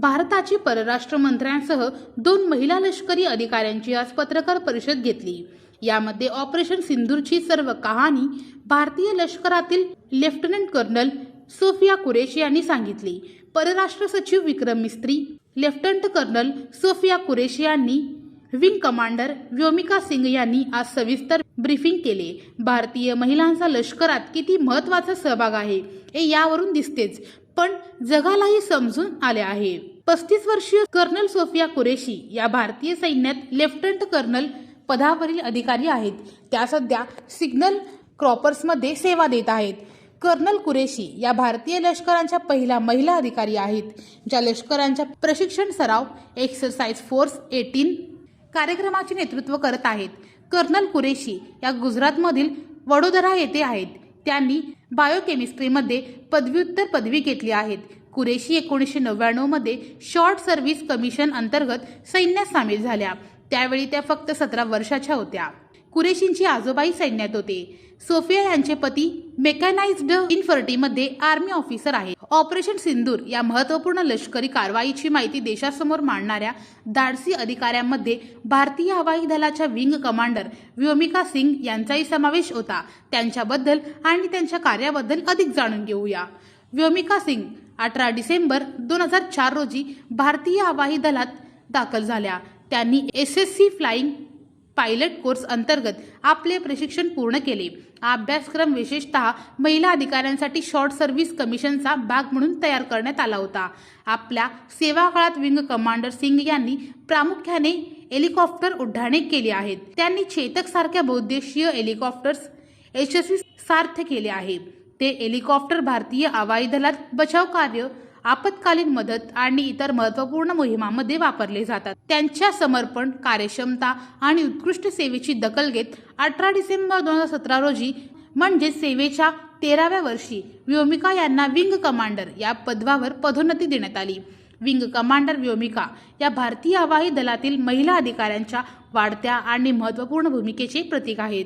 भारताची परराष्ट्र मंत्र्यांसह दोन महिला लष्करी अधिकाऱ्यांची आज पत्रकार परिषद घेतली. यामध्ये ऑपरेशन सिंदूरची सर्व कहाणी भारतीय लष्करातील लेफ्टनंट कर्नल सोफिया कुरेशी यांनी सांगितली. परराष्ट्र सचिव Vikram Misri lieutenant colonel Sofia Qureshi यांनी विंग कमांडर व्योमिका सिंग यांनी आज सविस्तर ब्रीफिंग केले. भारतीय महिलांचा लष्करात किती महत्त्वाचा सहभाग आहे हे यावरून दिसतेच पण जगालाही समजून आले आहे. पस्तीस वर्षीय कर्नल सोफिया कुरेशी या भारतीय सैन्यात लेफ्टनंट कर्नल पदावरील अधिकारी आहेत. त्या सध्या सिग्नल क्रॉपर्समध्ये सेवा देत आहेत. कर्नल कुरेशी या भारतीय लष्करांच्या पहिल्या महिला अधिकारी आहेत. ज्या लष्करांच्या प्रशिक्षण सराव एक्सरसाइज फोर्स एटीन कार्यक्रमाचे नेतृत्व करत आहेत. कर्नल कुरेशी या गुजरातमधील वडोदरा येथे आहेत. त्यांनी बायोकेमिस्ट्रीमध्ये पदव्युत्तर पदवी घेतली आहेत. कुरेशी एकोणीसशे नव्याण्णवमध्ये शॉर्ट सर्व्हिस कमिशन अंतर्गत सैन्यात सामील झाल्या. त्यावेळी त्या फक्त सतरा वर्षाच्या होत्या. कुरेशींची आजोबाई सैन्यात होते. सोफिया यांचे पती मेकॅनाइज्ड इन्फर्टीमध्ये आर्मी ऑफिसर आहेत. ऑपरेशन सिंदूर या महत्त्वपूर्ण लष्करी कारवाईची माहिती देशासमोर मांडणाऱ्या धाडसी अधिकाऱ्यांमध्ये भारतीय हवाई दलाच्या विंग कमांडर व्योमिका सिंग यांचाही समावेश होता. त्यांच्याबद्दल आणि त्यांच्या कार्याबद्दल अधिक जाणून घेऊया. व्योमिका सिंग अठरा डिसेंबर दोन हजार चार रोजी भारतीय हवाई दलात दाखल झाल्या. त्यांनी S S C flying pilot course अंतर्गत आपले प्रशिक्षण पूर्ण केले. अभ्यासक्रम विशेषतः महिला अधिकाऱ्यांसाठी शॉर्ट सर्व्हिस कमिशनचा भाग म्हणून तयार करण्यात आला होता. आपल्या सेवा काळात विंग कमांडर सिंग यांनी प्रामुख्याने हेलिकॉप्टर उड्डाणे केली आहेत. त्यांनी चेतक सारख्या बहुद्देशीय हेलिकॉप्टर्स यशस्वी सार्थ केले आहे ते हेलिकॉप्टर भारतीय हवाई दलात बचाव कार्य आपत्कालीन मदत आणि इतर महत्त्वपूर्ण मोहिमांमध्ये वापरले जातात. त्यांच्या समर्पण कार्यक्षमता आणि उत्कृष्ट सेवेची दखल घेत अठरा डिसेंबर दोन हजार सतरा रोजी म्हणजे सेवेच्या तेराव्या वर्षी व्योमिका यांना विंग कमांडर या पदवावर पदोन्नती देण्यात आली. विंग कमांडर व्योमिका या भारतीय हवाई दलातील महिला अधिकाऱ्यांच्या वाढत्या आणि महत्त्वपूर्ण भूमिकेचे प्रतीक आहेत.